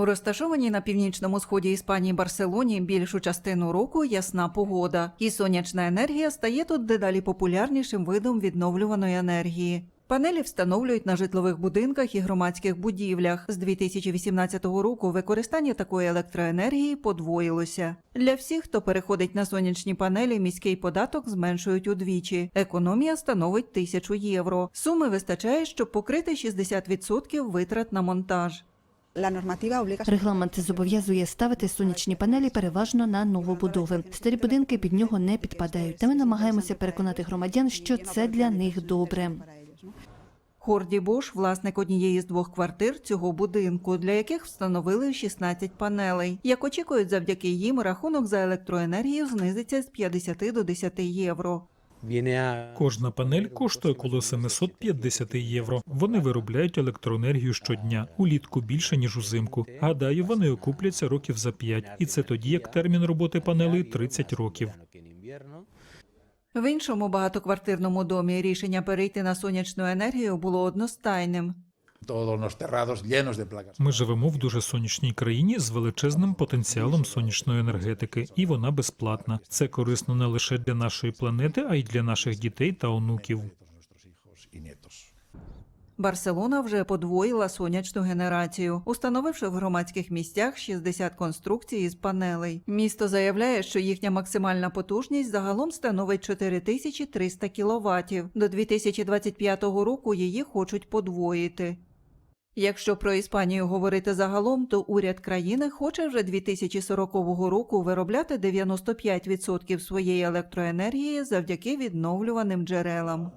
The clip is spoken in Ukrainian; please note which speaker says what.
Speaker 1: У розташованій на північному сході Іспанії Барселоні більшу частину року ясна погода, і сонячна енергія стає тут дедалі популярнішим видом відновлюваної енергії. Панелі встановлюють на житлових будинках і громадських будівлях. З 2018 року використання такої електроенергії подвоїлося. Для всіх, хто переходить на сонячні панелі, міський податок зменшують удвічі. Економія становить тисячу євро. Суми вистачає, щоб покрити 60% витрат на монтаж.
Speaker 2: Регламент зобов'язує ставити сонячні панелі переважно на новобудови. Старі будинки під нього не підпадають. Та ми намагаємося переконати громадян, що це для них добре.
Speaker 1: Хорді Бош – власник однієї з двох квартир цього будинку, для яких встановили 16 панелей. Як очікують, завдяки їм рахунок за електроенергію знизиться з 50 до 10 євро.
Speaker 3: Кожна панель коштує коло 750 євро. Вони виробляють електроенергію щодня, улітку більше ніж узимку. Гадаю, вони окупляться років за 5. І це тоді, як термін роботи панелей 30 років.
Speaker 1: В іншому багатоквартирному домі рішення перейти на сонячну енергію було одностайним.
Speaker 3: Ми живемо в дуже сонячній країні з величезним потенціалом сонячної енергетики, і вона безплатна. Це корисно не лише для нашої планети, а й для наших дітей та онуків.
Speaker 1: Барселона вже подвоїла сонячну генерацію, установивши в громадських місцях 60 конструкцій із панелей. Місто заявляє, що їхня максимальна потужність загалом становить 4300 кВт. До 2025 року її хочуть подвоїти. Якщо про Іспанію говорити загалом, то уряд країни хоче вже 2040 року виробляти 95% своєї електроенергії завдяки відновлюваним джерелам.